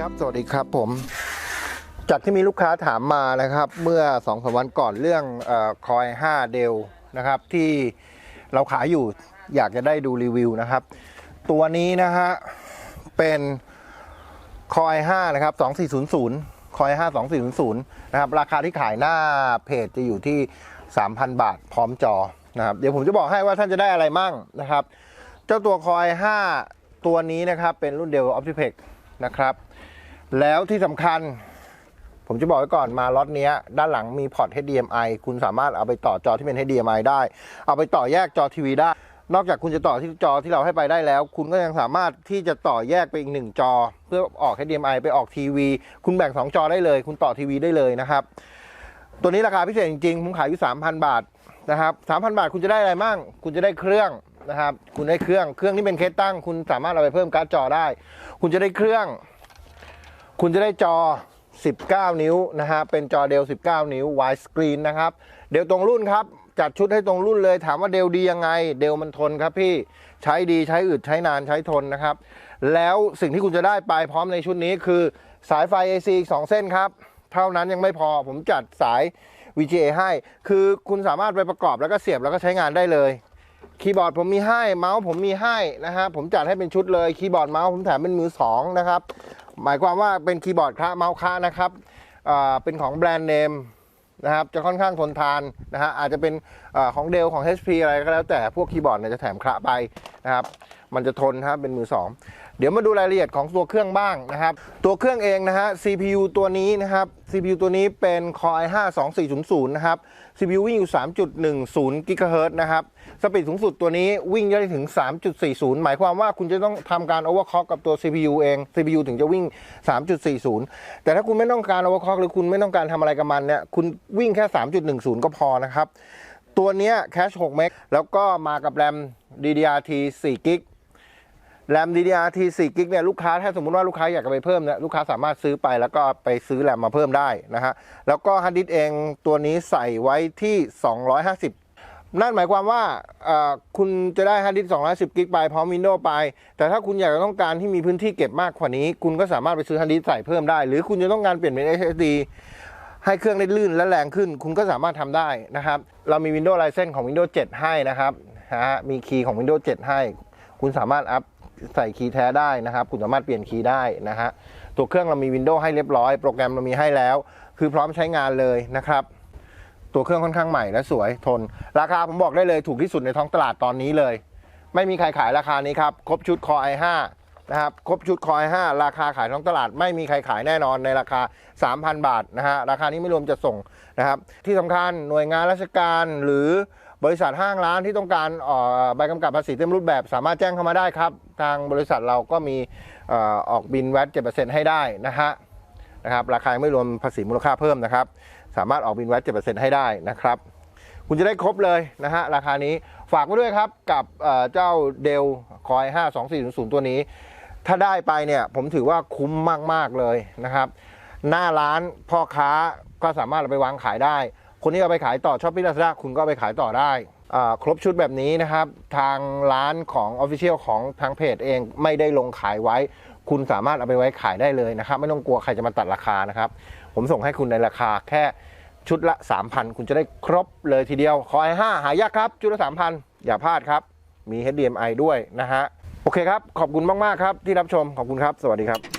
ครับ สวัสดีครับผม จากที่มีลูกค้าถามมานะครับ เมื่อ2องสามวันก่อนเรื่องคอย5เดลนะครับ ที่เราขายอยู่อยากจะได้ดูรีวิวนะครับ ตัวนี้นะฮะเป็นคอย5นะครับ2400คอย5 2400นะครับ ราคาที่ขายหน้าเพจจะอยู่ที่ 3,000 บาทพร้อมจอนะครับ เดี๋ยวผมจะบอกให้ว่าท่านจะได้อะไรมั่งนะครับ เจ้าตัวคอย5ตัวนี้นะครับเป็นรุ่นเดียวกับ Optiplex นะครับ แล้วที่สำคัญ ผมจะบอกไว้ก่อนมาล็อตเนี้ย ด้านหลังมีพอร์ต HDMI คุณสามารถเอาไปต่อจอที่เป็น HDMI ได้ เอาไปต่อแยกจอทีวีได้ นอกจากคุณจะต่อที่จอที่เราให้ไปได้แล้ว คุณก็ยังสามารถที่จะต่อแยกไปอีกหนึ่งจอ เพื่อออก HDMI ไปออกทีวี คุณแบ่ง 2 จอได้เลย คุณต่อทีวีได้เลยนะครับ ตัวนี้ราคาพิเศษจริงๆผมขายอยู่3,000 บาทนะครับ3,000 บาทคุณจะได้อะไรมั่งคุณจะได้เครื่องนะครับ คุณได้เครื่อง เครื่องที่เป็นเคสตั้ง คุณสามารถเอาไปเพิ่มการ์ดจอได้ คุณจะได้เครื่อง คุณจะได้จอ 19 นิ้วนะฮะ เป็นจอเดล 19 นิ้ว wide screen นะครับ เดลตรงรุ่นครับ จัดชุดให้ตรงรุ่นเลย ถามว่าเดลดียังไง เดลมันทนครับพี่ ใช้ดีใช้อึดใช้นานใช้ทนนะครับ แล้วสิ่งที่คุณจะได้ไปพร้อมในชุดนี้คือสายไฟ AC อีก 2 เส้นครับ เท่านั้นยังไม่พอ ผมจัดสาย VGA ให้ คือคุณสามารถไปประกอบแล้วก็เสียบแล้วก็ใช้งานได้เลยคีย์บอร์ดผมมีให้เมาส์ผมมีให้นะฮะผมจัดให้เป็นชุดเลยคีย์บอร์ดเมาส์ผมแถมเป็นมือสองนะครับ หมายความว่าเป็นคีย์บอร์ดคะเมาส์คะนะครับอ่าเป็นของแบรนด์เนมนะครับจะค่อนข้างทนทานนะฮะอาจจะเป็นอาของเดลของ HP อะไรก็แล้วแต่พวกคีย์บอร์ดเนี่ยจะแถมคระไปนะครับ มันจะทนครับเป็นมือสองเดี๋ยวมาดูรายละเอียดของตัวเครื่องบ้างนะครับ ตัวเครื่องเองนะฮะ CPU ตัวนี้นะครับ CPU ตัวนี้เป็น Core i5 2400นะครับ CPU วิ่งอยู่ 3.10 GHz นะครับ สปีดสูงสุดตัวนี้วิ่งได้ถึง 3.40 หมายความว่าคุณจะต้องทำการ overclock กับตัว CPU เอง CPU ถึงจะวิ่ง 3.40 แต่ถ้าคุณไม่ต้องการ overclock หรือคุณไม่ต้องการทำอะไรกับมันเนี่ยคุณวิ่งแค่ 3.10 ก็พอนะครับตัวนี้แคช6เมกแล้วก็มากับแรม DDRT 4กิก แรม DDRT 4กิกเนี่ยลูกค้าถ้าสมมุติว่าลูกค้าอยากจะไปเพิ่มเนี่ยลูกค้าสามารถซื้อไปแล้วก็ไปซื้อแรมมาเพิ่มได้นะฮะแล้วก็ฮาร์ดดิสเองตัวนี้ใส่ไว้ที่ 250นั่นหมายความว่าคุณจะได้ฮาร์ดดิสก์210 กิกไปพร้อม Windows ไป แต่ถ้าคุณอยากจะต้องการที่มีพื้นที่เก็บมากกว่านี้ คุณก็สามารถไปซื้อฮาร์ดดิสก์ใส่เพิ่มได้ หรือคุณจะต้องการเปลี่ยนเป็น SSD ให้เครื่องได้ลื่นและแรงขึ้น คุณก็สามารถทำได้นะครับ เรามี Windows License ของ Windows 7 ให้นะครับนะฮะมีคีย์ของ Windows 7 ให้ คุณสามารถอัพ ใส่คีย์แท้ได้นะครับ คุณสามารถเปลี่ยนคีย์ได้นะฮะตัวเครื่องเรามี Windows ให้เรียบร้อย โปรแกรมเรามีให้แล้ว คือพร้อมใช้งานเลยนะครับ ตัวเครื่องค่อนข้างใหม่และสวยทน ราคาผมบอกได้เลยถูกที่สุดในท้องตลาดตอนนี้เลย ไม่มีใครขายราคานี้ครับ ครบชุด Core i5 นะครับ ครบชุด Core i5 ราคาขายท้องตลาด ไม่มีใครขายแน่นอนในราคา 3,000 บาทนะฮะ ราคานี้ไม่รวมจะส่งนะครับ ที่สำคัญหน่วยงานราชการหรือ บริษัทห้างร้านที่ต้องการออใบกำกับภาษีเต็มรูปแบบ สามารถแจ้งเข้ามาได้ครับ ทางบริษัทเราก็มีเอ่อออกบินแวต7%ให้ได้นะฮะนะครับราคาไม่รวมภาษีมูลค่าเพิ่มนะครับ สามารถออกบินแวต7%ให้ได้นะครับคุณจะได้ครบเลยนะฮะราคานี้ฝากไว้ด้วยครับกับเจ้าเดลคอย 5 2 4 0 0 ตัวนี้ ถ้าได้ไปเนี่ยผมถือว่าคุ้มมาก ๆ เลยนะครับ หน้าร้านพ่อค้าก็สามารถเอาไปวางขายได้ คนที่เอาไปขายต่อช้อปปี้ลาซาด้าคุณก็ไปขายต่อได้ ครบชุดแบบนี้นะครับ ทางร้านของ Official ของทางเพจเองไม่ได้ลงขายไว้ คุณสามารถเอาไปไว้ขายได้เลยนะครับ ไม่ต้องกลัวใครจะมาตัดราคานะครับ ผมส่งให้คุณในราคาแค่ชุดละ 3,000 คุณจะได้ครบเลยทีเดียวคอย5หายากครับ ชุดละ 3,000 อย่าพลาดครับ มี HDMI ด้วยนะฮะ โอเคครับ ขอบคุณมาก ๆ ครับที่รับชม ขอบคุณครับ สวัสดีครับ